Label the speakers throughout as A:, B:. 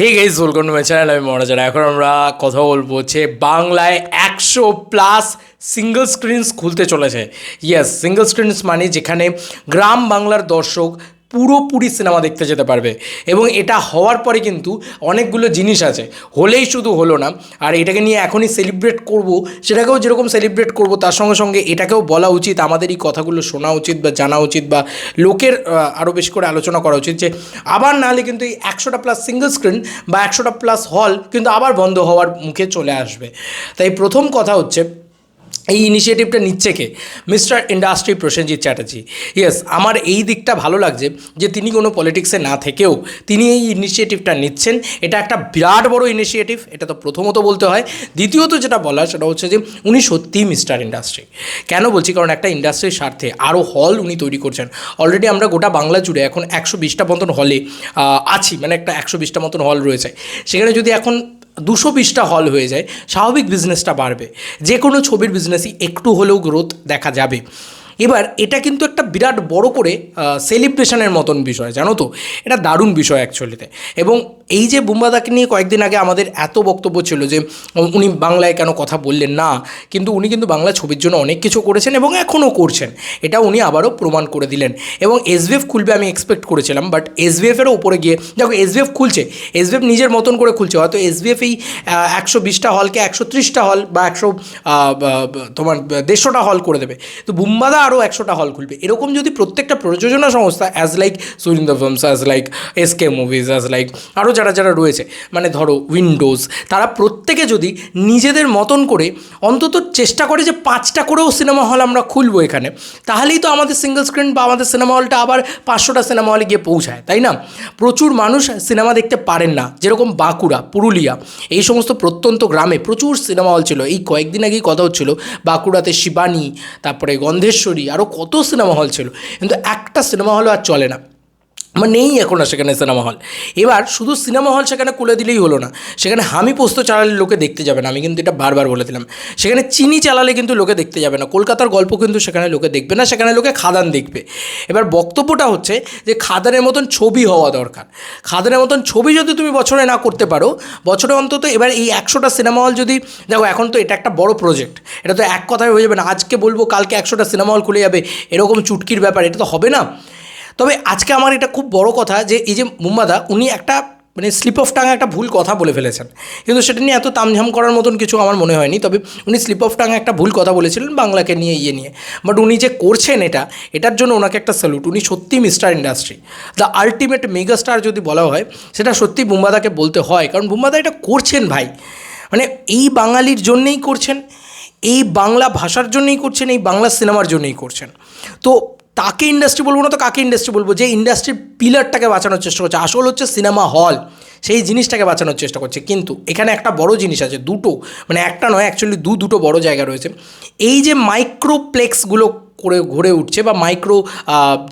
A: হে এই my channel আমি মহারাজারা এখন আমরা কথা বলব যে বাংলায় একশো প্লাস সিঙ্গল স্ক্রিনস খুলতে চলেছে। ইয়েস সিঙ্গল স্ক্রিনস মানে যেখানে গ্রাম বাংলার দর্শক পুরোপুরি সিনেমা দেখতে যেতে পারবে। এবং এটা হওয়ার পরে কিন্তু অনেকগুলো জিনিস আছে। হলেই শুধু হলো না, আর এটাকে নিয়ে এখনই সেলিব্রেট করব, সেটাকেও যেরকম সেলিব্রেট করব, তার সঙ্গে সঙ্গে এটাকেও বলা উচিত, আমাদের এই কথাগুলো শোনা উচিত বা জানা উচিত বা লোকের আরও বেশি করে আলোচনা করা উচিত যে, আবার নাহলে কিন্তু এই একশোটা প্লাস সিঙ্গল স্ক্রিন বা একশোটা প্লাস হল কিন্তু আবার বন্ধ হওয়ার মুখে চলে আসবে। তাই প্রথম কথা হচ্ছে এই ইনিশিয়েটিভটা নিচ্ছে কে? Mister industry Prosenjit Chatterjee yes আমার এই দিকটা ভালো লাগছে যে তিনি কোনো পলিটিক্সে না থেকেও তিনি এই ইনিশিয়েটিভটা নিচ্ছেন। এটা একটা বিরাট বড় ইনিশিয়েটিভ এটা তো প্রথমত বলতে হয়। দ্বিতীয়ত যেটা বলা সেটা হচ্ছে যে উনি সত্যিই মিস্টার ইন্ডাস্ট্রি কেন বলছি? কারণ একটা ইন্ডাস্ট্রির স্বার্থে আরও হল উনি তৈরি করছেন। অলরেডি আমরা গোটা বাংলা জুড়ে এখন একশো বিশটা মতন হলে আছি। মানে একটা একশো বিশটা মতন হল রয়েছে। সেখানে যদি এখন দুশো বিশটা হল হয়ে যায়, স্বাভাবিক বিজনেসটা বাড়বে। যে কোনো ছবির বিজনেসই একটু হলেও গ্রোথ দেখা যাবে। এবার এটা কিন্তু একটা বিরাট বড় করে সেলিব্রেশনের মতন বিষয়, জানো তো? এটা দারুণ বিষয় অ্যাকচুয়ালিতে এবং এই যে বুম্বাদাকে নিয়ে কয়েকদিন আগে আমাদের এত বক্তব্য ছিল যে উনি বাংলায় কেন কথা বললেন না, কিন্তু উনি কিন্তু বাংলা ছবির জন্য অনেক কিছু করেছেন এবং এখনও করছেন। এটা উনি আবারও প্রমাণ করে দিলেন। এবং এসবিএফ খুলবে আমি এক্সপেক্ট করেছিলাম বাট এসবিএফেরও উপরে গিয়ে, দেখো এসবিএফ খুলছে এসবিএফ নিজের মতন করে খুলছে, হয়তো এসবিএফ এই একশো বিশটা হলকে একশো ত্রিশটা হল বা একশো তোমার দেড়শোটা হল করে দেবে। তো বুম্বাদা আরও একশোটা হল খুলবে। এরকম যদি প্রত্যেকটা প্রযোজনা সংস্থা as like Surinder films as like S K movies as like আরও যারা যারা রয়েছে মানে ধরো উইন্ডোজ তারা প্রত্যেকে যদি নিজেদের মতন করে অন্তত চেষ্টা করে যে পাঁচটা করেও সিনেমা হল আমরা খুলবো এখানে, তাহলেই তো আমাদের সিঙ্গল স্ক্রিন বা আমাদের সিনেমা হলটা আবার পাঁচশোটা সিনেমা হলে গিয়ে পৌঁছায়, তাই না? প্রচুর মানুষ সিনেমা দেখতে পারেন না, যেরকম বাঁকুড়া, পুরুলিয়া, এই সমস্ত প্রত্যন্ত গ্রামে প্রচুর সিনেমা হল ছিল। এই কয়েকদিন আগেই কথা হচ্ছিল, বাঁকুড়াতে শিবানী, তারপরে গন্ধেশ্বরী আরও কত সিনেমা হল ছিল। কিন্তু একটা সিনেমা হলও আর চলে না। আমার নেই এখন আর সেখানে সিনেমা হল। এবার শুধু সিনেমা হল সেখানে খুলে দিলেই হলো না। সেখানে হামি পোস্ত চালালে লোকে দেখতে যাবে না। আমি কিন্তু এটা বারবার বলে দিলাম সেখানে চিনি চালালে কিন্তু লোকে দেখতে যাবে না। কলকাতার গল্প কিন্তু সেখানে লোকে দেখবে না, সেখানে লোকে খাদান দেখবে। এবার বক্তব্যটা হচ্ছে যে খাদানের মতন ছবি হওয়া দরকার। খাদানের মতন ছবি যদি তুমি বছরে না করতে পারো, বছরে অন্তত এবার এই একশোটা সিনেমা হল যদি, দেখো এখন তো এটা একটা বড় প্রজেক্ট এটা তো এক কথায় হয়ে যাবে না। আজকে বলব, কালকে একশোটা সিনেমা হল খুলে যাবে। এরকম চুটকির ব্যাপার, এটা তো হবে না। তবে আজকে আমার এটা খুব বড় কথা যে এই যে মুম্বাদা, উনি একটা মানে স্লিপ অফ টাঙা একটা ভুল কথা বলে ফেলেছেন। কিন্তু সেটা নিয়ে এত তামঝাম করার মতন কিছু আমার মনে হয়নি। তবে উনি স্লিপ অফ টাঙা একটা ভুল কথা বলেছিলেন বাংলাকে নিয়ে ইয়ে নিয়ে। বাট উনি যে করছেন এটা, এটার জন্য ওনাকে একটা স্যালুট উনি সত্যি mister industry the ultimate mega star যদি বলা হয়, সেটা সত্যি বুম্বাদাকে বলতে হয়। কারণ বুম্বাদা এটা করছেন ভাই। মানে এই বাঙালির জন্যেই করছেন, এই বাংলা ভাষার জন্যই করছেন, এই বাংলা সিনেমার জন্যই করছেন। তো তাকে ইন্ডাস্ট্রি বলব না তো কাকে ইন্ডাস্ট্রি বলব? যে ইন্ডাস্ট্রির পিলারটাকে বাঁচানোর চেষ্টা করছে। আসল হচ্ছে সিনেমা হল সেই জিনিসটাকে বাঁচানোর চেষ্টা করছে। কিন্তু এখানে একটা বড় জিনিস আছে, দুটো। মানে একটা নয় অ্যাকচুয়ালি দু দুটো বড় জায়গা রয়েছে। এই যে মাইক্রোপ্লেক্সগুলো করে ঘুরে উঠছে বা মাইক্রো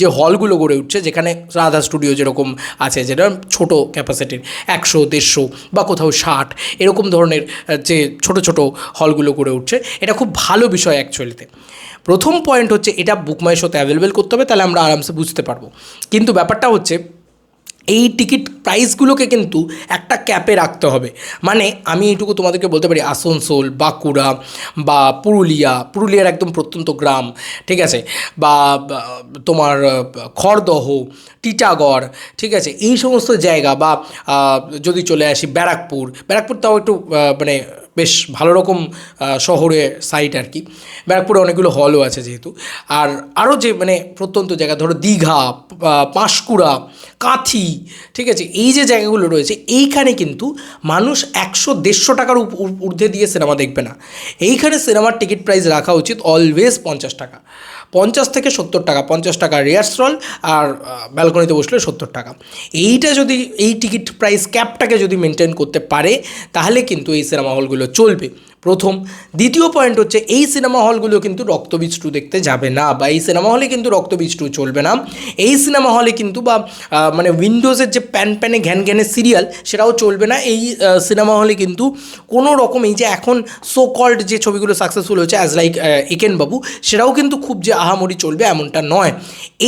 A: যে হলগুলো গড়ে উঠছে যেখানে রাধা স্টুডিও যেরকম আছে যেটা ছোট ক্যাপাসিটির একশো, দেড়শো বা কোথাও ষাট এরকম ধরনের যে ছোট ছোট হলগুলো গড়ে উঠছে, এটা খুব ভালো বিষয় অ্যাকচুয়ালিতে প্রথম পয়েন্ট হচ্ছে এটা বুকমাই শোতে অ্যাভেলেবেল করতে হবে, তাহলে আমরা আরামসে বুঝতে পারব। কিন্তু ব্যাপারটা হচ্ছে এই টিকিট প্রাইসগুলোকে কিন্তু একটা ক্যাপে রাখতে হবে। মানে আমি এইটুকু তোমাদেরকে বলতে পারি, আসানসোল, বাঁকুড়া বা পুরুলিয়া, পুরুলিয়ার একদম প্রত্যন্ত গ্রাম, ঠিক আছে? বা তোমার খড়দহ, টিটাগড়, ঠিক আছে? এই সমস্ত জায়গা বা যদি চলে আসি ব্যারাকপুর ব্যারাকপুর তাও একটু মানে বেশ ভালো রকম শহরে সাইট আর কি ব্যারাকপুরে অনেকগুলো হলও আছে যেহেতু। আর আরও যে মানে প্রত্যন্ত জায়গা, ধরো দীঘা পাঁশকুড়া, কাঁথি, ঠিক আছে, এই যে জায়গাগুলো রয়েছে, এইখানে কিন্তু মানুষ একশো দেড়শো টাকার ঊর্ধ্বে দিয়ে সিনেমা দেখবে না। এইখানে সিনেমার টিকিট প্রাইস রাখা উচিত অলওয়েজ পঞ্চাশ টাকা। পঞ্চাশ থেকে সত্তর টাকা, পঞ্চাশ টাকা রিহার্সল আর ব্যালকনিতে বসলে সত্তর টাকা। এইটা যদি, এই টিকিট প্রাইস ক্যাপটাকে যদি মেনটেন করতে পারে, তাহলে কিন্তু এই সিনেমা হলগুলো চলবে। প্রথম। দ্বিতীয় পয়েন্ট হচ্ছে, এই সিনেমা হলগুলো কিন্তু রক্তবীজ টু দেখতে যাবে না, বা এই সিনেমা হলে কিন্তু রক্তবীজ টু চলবে না। এই সিনেমা হলে কিন্তু বা মানে উইন্ডোজের যে প্যান প্যানে ঘ্যান ঘ্যানের সিরিয়াল সেটাও চলবে না। এই সিনেমা হলে কিন্তু কোনো রকম এই যে এখন সো কল্ড যে ছবিগুলো সাকসেসফুল হচ্ছে অ্যাজ লাইক একেন বাবু সেটাও কিন্তু খুব যে আহামরি চলবে এমনটা নয়।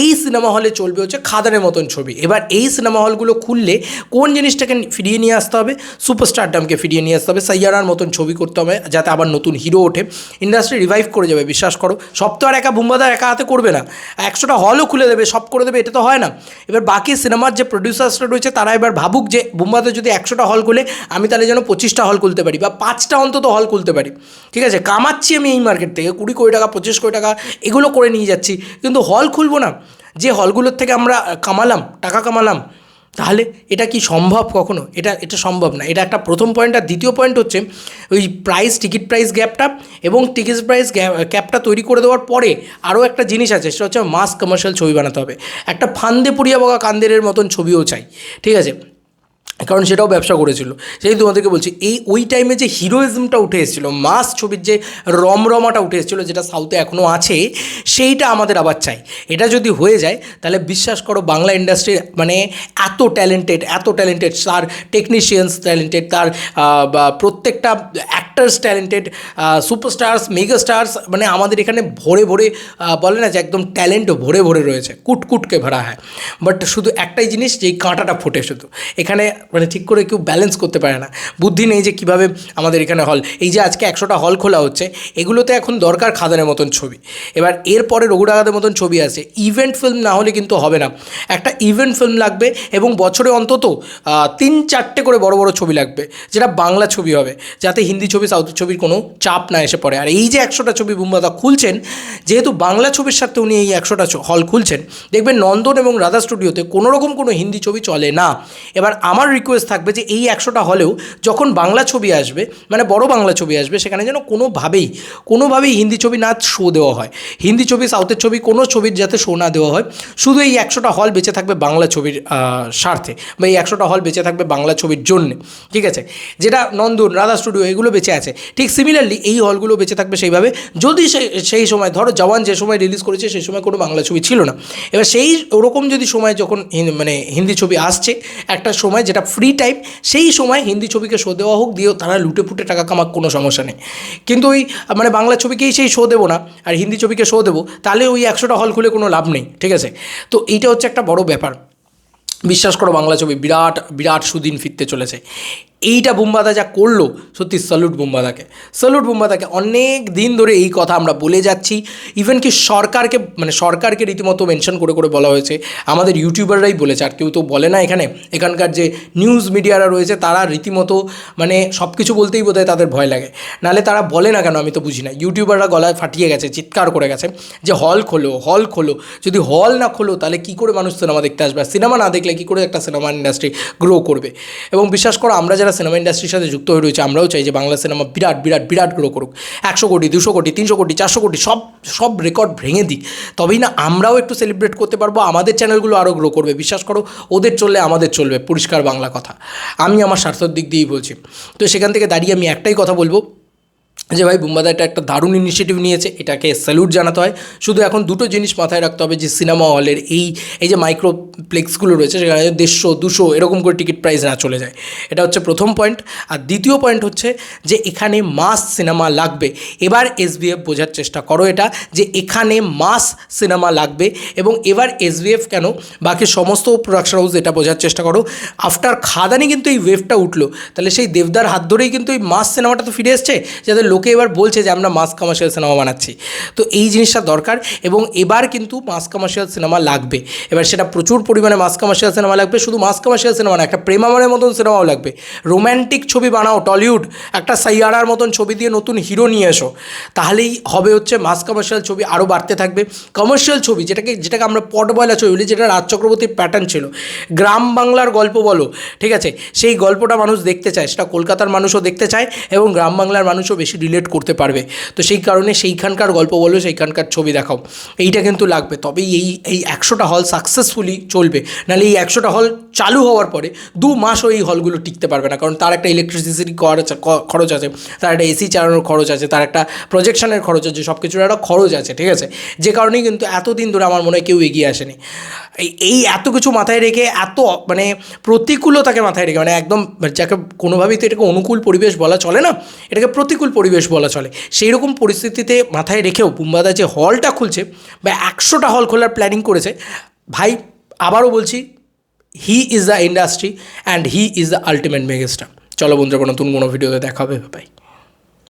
A: এই সিনেমা হলে চলবে হচ্ছে খাদানের মতন ছবি। এবার এই সিনেমা হলগুলো খুললে কোন জিনিসটাকে ফিরিয়ে নিয়ে আসতে হবে? সুপারস্টারডামকে ফিরিয়ে নিয়ে আসতে হবে, সাইয়ারার মতন ছবি করতে হবে যাতে আবার নতুন হিরো ওঠে। ইন্ডাস্ট্রি রিভাইভ করে যাবে, বিশ্বাস করো। সব তো আর একা বুম্বাদা একা হাতে করবে না। একশোটা হলও খুলে দেবে, সব করে দেবে, এটা তো হয় না। এবার বাকি সিনেমার যে প্রডিউসার্সরা রয়েছে, তারা এবার ভাবুক যে বুম্বাদা যদি একশোটা হল খুলে, আমি তাহলে যেন পঁচিশটা হল খুলতে পারি বা পাঁচটা অন্তত হল খুলতে পারি। ঠিক আছে? কামাচ্ছি আমি এই মার্কেট থেকে, কুড়ি কোটি টাকা, পঁচিশ কোটি টাকা, এগুলো করে নিয়ে যাচ্ছি। কিন্তু হল খুলবো না। যে হলগুলোর থেকে আমরা কামালাম, টাকা কামালাম তাহলে এটা কি সম্ভব কখনো? এটা এটা সম্ভব না। এটা একটা প্রথম পয়েন্ট আর দ্বিতীয় পয়েন্ট হচ্ছে, ওই প্রাইস টিকিট প্রাইস গ্যাপটা এবং টিকিট প্রাইস ক্যাপটা তৈরি করে দেওয়ার পরে আরও একটা জিনিস আছে, সেটা হচ্ছে মাস কমার্শিয়াল ছবি বানাতে হবে। একটা ফান্দে পুরিয়া বগা কান্দেরের মতন ছবিও চাই, ঠিক আছে? কারণ সেটাও ব্যবসা করেছিল। সেই তোমাদেরকে বলছি, এই ওই টাইমে যে হিরোইজমটা উঠে এসেছিল মাস ছবির যে রমরমাটা উঠে এসেছিল, যেটা সাউথে এখনও আছে, সেইটা আমাদের আবার চাই। এটা যদি হয়ে যায়, তাহলে বিশ্বাস করো বাংলা ইন্ডাস্ট্রি মানে এত ট্যালেন্টেড এত ট্যালেন্টেড তার টেকনিশিয়ানস ট্যালেন্টেড তার প্রত্যেকটা actors talented superstars mega stars মানে আমাদের এখানে ভরে ভরে বলে না যে একদম ট্যালেন্ট ভরে ভরে রয়েছে, কুটকুটকে ভরা হয়। বাট শুধু একটাই জিনিস, যে কাঁটাটা ফোটে শুধু। এখানে মানে ঠিক করে কেউ ব্যালেন্স করতে পারে না। বুদ্ধি নেই যে কীভাবে আমাদের এখানে হল এই যে আজকে একশোটা হল খোলা হচ্ছে, এগুলোতে এখন দরকার খাদানের মতন ছবি। এবার এরপরে রঘুরাগাদের মতন ছবি আছে। ইভেন্ট ফিল্ম না হলে কিন্তু হবে না। একটা ইভেন্ট ফিল্ম লাগবে এবং বছরে অন্তত তিন চারটে করে বড় বড় ছবি লাগবে, যেটা বাংলা ছবি হবে, যাতে হিন্দি ছবি, সাউথ ছবির কোনো চাপ না এসে পড়ে। আর এই যে একশোটা ছবি বুম্বাদা খুলছেন, যেহেতু বাংলা ছবির সাথে উনি এই একশোটা হল খুলছেন, দেখবেন নন্দন এবং রাধা স্টুডিওতে কোনো রকম কোনো হিন্দি ছবি চলে না। এবার আমার রিকোয়েস্ট থাকবে যে এই একশোটা হলেও যখন বাংলা ছবি আসবে মানে বড় বাংলা ছবি আসবে, সেখানে যেন কোনোভাবেই কোনোভাবেই হিন্দি ছবি না শো দেওয়া হয়। হিন্দি ছবি সাউথের ছবি, কোনো ছবির যাতে শো না দেওয়া হয়। শুধু এই একশোটা হল বেঁচে থাকবে বাংলা ছবির স্বার্থে বা এই একশোটা হল বেঁচে থাকবে বাংলা ছবির জন্যে। ঠিক আছে? যেটা নন্দন, রাধা স্টুডিও এগুলো বেঁচে আছে। ঠিক সিমিলারলি এই হলগুলো বেঁচে থাকবে সেইভাবে। যদি সেই সময়, ধরো জওয়ান যে সময় রিলিজ করেছে সেই সময় কোনো বাংলা ছবি ছিল না। এবার সেই ওরকম যদি সময় যখন মানে হিন্দি ছবি আসছে, একটা সময় যেটা ফ্রি টাইম সেই সময় হিন্দি ছবিকে শো দেওয়া হোক, দিয়েও তারা লুটে ফুটে টাকা কামাক, কোনো সমস্যা নেই। কিন্তু ওই মানে বাংলা ছবিকেই সেই শো দেবো না, আর হিন্দি ছবিকে শো দেবো, তাহলে ওই একশোটা হল খুলে কোনো লাভ নেই, ঠিক আছে? তো এইটা হচ্ছে একটা বড় ব্যাপার। বিশ্বাস করো বাংলা ছবি বিরাট বিরাট সুদিন ফিরতে চলেছে। এইটা বুম্বাদা যা করল, সত্যি স্যালুট বুম্বাদাকে। স্যালুট বুম্বাদাকে অনেক দিন ধরে এই কথা আমরা বলে যাচ্ছি। ইভেন কি সরকারকে মানে সরকারকে রীতিমতো মেনশন করে করে বলা হয়েছে। আমাদের ইউটিউবাররাই বলেছে, আর কেউ তো বলে না এখানে। এখানকার যে নিউজ মিডিয়ারা রয়েছে, তারা রীতিমতো মানে সব কিছু বলতেই বোধহয় তাদের ভয় লাগে। নাহলে তারা বলে না কেন, আমি তো বুঝি না। ইউটিউবাররা গলায় ফাটিয়ে গেছে, চিৎকার করে গেছে, যে হল খোলো হল খোলো। যদি হল না খোলো, তাহলে কী করে মানুষ সিনেমা দেখতে আসবে? সিনেমা না দেখলে কী করে একটা সিনেমা ইন্ডাস্ট্রি গ্রো করবে? এবং বিশ্বাস করো, আমরা যারা সিনেমা ইন্ডাস্ট্রির সাথে যুক্ত হয়ে রয়েছে। আমরাও চাই যে বাংলা সিনেমা বিরাট বিরাট বিরাট গ্রো করুক। একশো কোটি, দুশো কোটি, তিনশো কোটি, চারশো কোটি, সব সব রেকর্ড ভেঙে দিই তবেই না, আমরাও একটু সেলিব্রেট করতে পারব। আমাদের চ্যানেলগুলো আরও গ্রো করবে। বিশ্বাস করো, ওদের চললে আমাদের চলবে। পরিষ্কার বাংলা কথা। আমি আমার স্বার্থর দিক দিয়েই বলছি। তো সেখান থেকে দাঁড়িয়ে আমি একটাই কথা বলব। যে ভাই বুম্বাদা এটা একটা দারুণ ইনিশিয়েটিভ নিয়েছে, এটাকে স্যালুট জানাতে হয়। শুধু এখন দুটো জিনিস মাথায় রাখতে হবে যে সিনেমা হলের এই এই যে মাইক্রোপ্লেক্সগুলো রয়েছে, সেখানে দেড়শো, দুশো এরকম করে টিকিট প্রাইস না চলে যায়। এটা হচ্ছে প্রথম পয়েন্ট আর দ্বিতীয় পয়েন্ট হচ্ছে যে এখানে মাস সিনেমা লাগবে। এবার এসবিএফ বোঝার চেষ্টা করো এটা, যে এখানে মাস সিনেমা লাগবে এবং এবার এসবিএফ কেন? বাকি সমস্ত প্রোডাকশন হাউস এটা বোঝার চেষ্টা করো। আফটার খাদানি কিন্তু এই ওয়েভটা উঠল, তাহলে সেই দেবদার হাত ধরেই কিন্তু এই মাস সিনেমাটা তো ফিরে এসছে, যাতে লোকে এবার বলছে যে, আমরা মাস কমার্শিয়াল সিনেমা বানাচ্ছি। তো এই জিনিসটা দরকার এবং এবার কিন্তু মাস কমার্শিয়াল সিনেমা লাগবে। এবার সেটা প্রচুর পরিমাণে মাস কমার্শিয়াল সিনেমা লাগবে। শুধু মাস কমার্শিয়াল সিনেমা না, একটা প্রেমামনের মতন সিনেমাও লাগবে। রোম্যান্টিক ছবি বানাও টলিউড একটা সাইয়ারার মতন ছবি দিয়ে নতুন হিরো নিয়ে এসো। তাহলেই হবে হচ্ছে মাস কমার্শিয়াল ছবি আরও বাড়তে থাকবে। কমার্শিয়াল ছবি, যেটাকে যেটাকে আমরা পটবয়লা ছবি বলি, যেটা রাজ চক্রবর্তীর প্যাটার্ন ছিল। গ্রাম বাংলার গল্প বলো, ঠিক আছে? সেই গল্পটা মানুষ দেখতে চায়, সেটা কলকাতার মানুষও দেখতে চায় এবং গ্রাম বাংলার মানুষও বেশি রিলেট করতে পারবে। তো সেই কারণে সেইখানকার গল্প বলো, সেইখানকার ছবি দেখাও। এইটা কিন্তু লাগবে। তবেই এই এই একশোটা হল সাকসেসফুলি চলবে। নাহলে এই একশোটা হল চালু হওয়ার পরে দু মাসও এই হলগুলো টিকতে পারবে না। কারণ তার একটা ইলেকট্রিসিটি খরচ আছে তার একটা এসি চালানোর খরচ আছে, তার একটা প্রজেকশনের খরচ আছে সব কিছুর একটা খরচ আছে, ঠিক আছে? যে কারণেই কিন্তু এতদিন ধরে আমার মনে হয় কেউ এগিয়ে আসেনি। এই এত কিছু মাথায় রেখে এত মানে প্রতিকূলতাকে মাথায় রেখে মানে একদম যাকে কোনোভাবেই তো এটাকে অনুকূল পরিবেশ বলা চলে না, এটাকে প্রতিকূল পরিবেশ বলা চলে। সেই রকম পরিস্থিতিতে মাথায় রেখেও পুম্বাদা যে হলটা খুলছে, বা একশোটা হল খোলার প্ল্যানিং করেছে, ভাই আবারও বলছি he is the industry and he is the ultimate megastar চলো বন্ধুরা নতুন কোনো ভিডিওতে দেখাবে ভাই